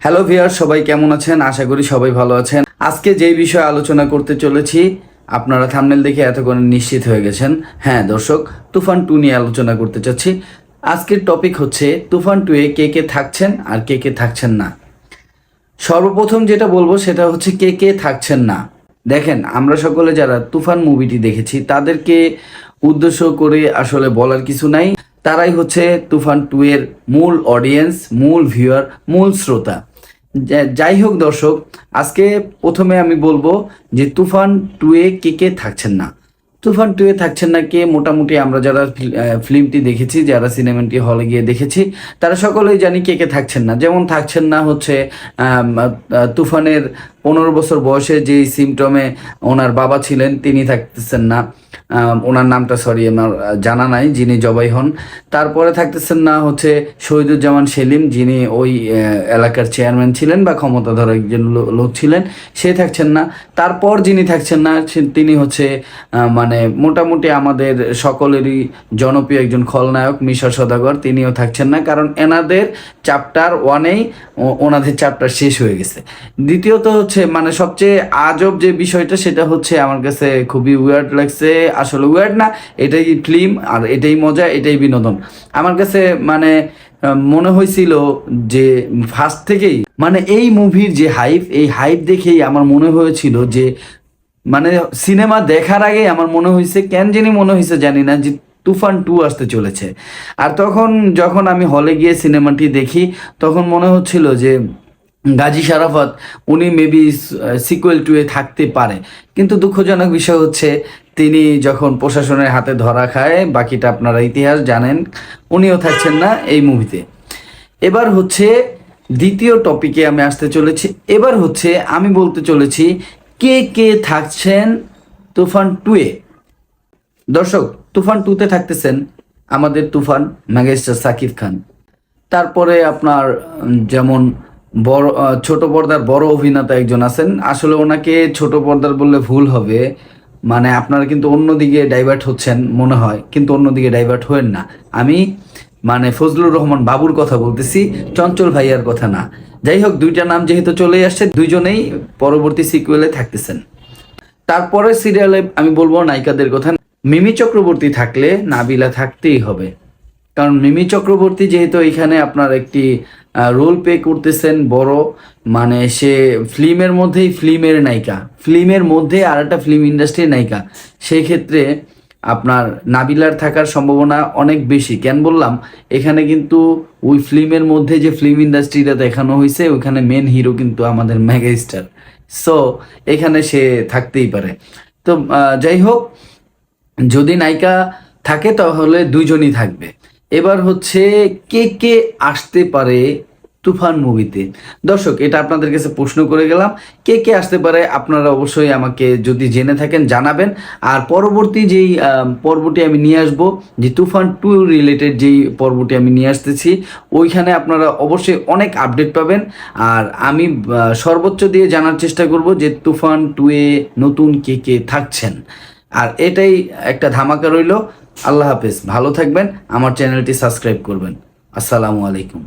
Hello ভিয়ার সবাই কেমন আছেন? আশা করি সবাই ভালো আছেন। আজকে যেই বিষয়ে আলোচনা করতে চলেছি, আপনারা থামনেল দেখে এতক্ষণ নিশ্চিত হয়ে গেছেন। হ্যাঁ দর্শক, তুফান টু নিয়ে আলোচনা করতে চাচ্ছি। আজকের টপিক হচ্ছে, তুফান টু এ কে কে থাকছেন আর কে কে থাকছেন না? সর্বপ্রথম যেটা বলব সেটা হচ্ছে কে কে থাকছেন না। দেখেন, আমরা সকলে যারা তুফান মুভিটি দেখেছি, তাদেরকে উদ্দেশ্য করে আসলে বলার কিছু নাই। তারাই হচ্ছে তুফান টু এর মূল অডিয়েন্স মূল ভিউয়ার মূল শ্রোতা। যা- যাই হোক দর্শক, আজকে প্রথমে আমি বলব যে তুফান টু এ কে কে থাকছেন না। তুফান টু এ থাকছেন না কে মোটামুটি আমরা যারা ফিল্মটি দেখেছি, যারা সিনেমাটি হলে গিয়ে দেখেছি, তারা সকলেই জানি কে কে থাকছেন না। যেমন থাকছেন না হচ্ছে তুফানের পনেরো বছর বয়সে যে সিমটমে ওনার বাবা ছিলেন, তিনি থাকতেছেন না। ওনার নামটা সরি আমার জানা নাই, যিনি জবাই হন। তারপরে থাকতেছেন না হচ্ছে শহীদুজ্জামান সেলিম, যিনি ওই এলাকার চেয়ারম্যান ছিলেন বা ক্ষমতাধর একজন লোক ছিলেন, সে থাকছেন না। তারপর যিনি থাকছেন না তিনি হচ্ছে মানে মোটামুটি আমাদের সকলেরই জনপ্রিয় একজন খলনায়ক মিশা সদাগর, তিনিও থাকছেন না, কারণ এনাদের চ্যাপ্টার ওয়ানেই ওনাদের চ্যাপ্টার শেষ হয়ে গেছে। দ্বিতীয়ত হচ্ছে মানে সবচেয়ে আজব যে বিষয়টা, সেটা হচ্ছে আমার কাছে খুবই ওয়ার্ড লাগছে। আসলে ওয়ার্ড না, এটাই ফিল্ম আর এটাই মজা, এটাই বিনোদন। আমার কাছে মানে মনে হয়েছিল যে ফার্স্ট থেকেই মানে এই মুভির যে হাইপ এই হাইপ দেখেই আমার মনে হয়েছিল যে মানে সিনেমা দেখার আগে আমার মনে হয়েছে, কেন জানি মনে হয়েছে, জানি না, যে তুফান টু আসতে চলেছে। আর তখন যখন আমি হলে গিয়ে সিনেমাটি দেখি, তখন মনে হচ্ছিল যে গাজী শারাফত, উনি মেবি সিকুয়েল টু এ থাকতে পারে। কিন্তু দুঃখজনক বিষয় হচ্ছে, তিনি যখন প্রশাসনের হাতে ধরা খায়, বাকিটা আপনারা ইতিহাস জানেন, উনিও থাকছেন না এই মুভিতে এবার হচ্ছে, দ্বিতীয় টপিকে আমি আসতে চলেছি। এবার হচ্ছে, আমি বলতে চলেছি, কে কে থাকছেন তুফান টুয়ে দর্শক, তুফান টুতে থাকতেছেন আমাদের তুফান ম্যাগেস্টার সাকিব খান। তারপরে আপনার যেমন বড় ছোট পর্দার বড় অভিনেতা একজন আছেন। আসলে ওনাকে ছোট পর্দার বললে ভুল হবে। মানে আপনারা কিন্তু অন্যদিকে ডাইভার্ট হচ্ছেন মনে হয়, কিন্তু অন্যদিকে ডাইভার্ট হয়েন না। আমি মানে ফজলুর রহমান বাবুর কথা বলতেছি, চঞ্চল ভাইয়ার কথা না। যাই হোক, দুইটা নাম যেহেতু চলে আসছে, দুইজনেই পরবর্তী সিকুয়েলে থাকতেছেন। তারপরে সিরিয়ালে আমি বলব নায়িকাদের কথা। মিমি চক্রবর্তী থাকলে নাবিলা থাকতেই হবে। কারণ মিমি চক্রবর্তী যেহেতু এখানে আপনার একটি রোল প্লে করতেছেন বড় মানে সে ফিল্মের মধ্যেই ফিল্মের নায়িকা। ফিল্মের মধ্যে আর একটা ফিল্ম ইন্ডাস্ট্রির নায়িকা। সেই ক্ষেত্রে আপনার নাবিলার থাকার সম্ভাবনা অনেক বেশি। কেন বললাম, এখানে কিন্তু ওই ফিল্মের মধ্যে যে ফিল্ম ইন্ডাস্ট্রিটা দেখানো হয়েছে, ওইখানে মেন হিরো কিন্তু আমাদের মেগাস্টার। সো এখানে সে থাকতেই পারে। তো যাই হোক, যদি নায়িকা থাকে তাহলে দুইজনই থাকবে। এবার হচ্ছে কে কে আসতে পারে তুফান মুভিতে? দর্শক, এটা আপনাদের কাছে প্রশ্ন করে গেলাম, কে কে আসতে পারে আপনারা অবশ্যই আমাকে যদি জেনে থাকেন জানাবেন। আর পরবর্তী যেই পর্বটি আমি নিয়ে আসব, যে তুফান টু রিলেটেড যেই পর্বটি আমি নিয়ে আসতেছি, ওইখানে আপনারা অবশ্যই অনেক আপডেট পাবেন। আর আমি সর্বোচ্চ দিয়ে জানার চেষ্টা করব যে তুফান টু এ নতুন কে কে থাকছেন। আর এটাই একটা ধামাকা রইল। আল্লাহ হাফেজ। ভালো থাকবেন আমার চ্যানেলটি সাবস্ক্রাইব করবেন। আসসালামু আলাইকুম।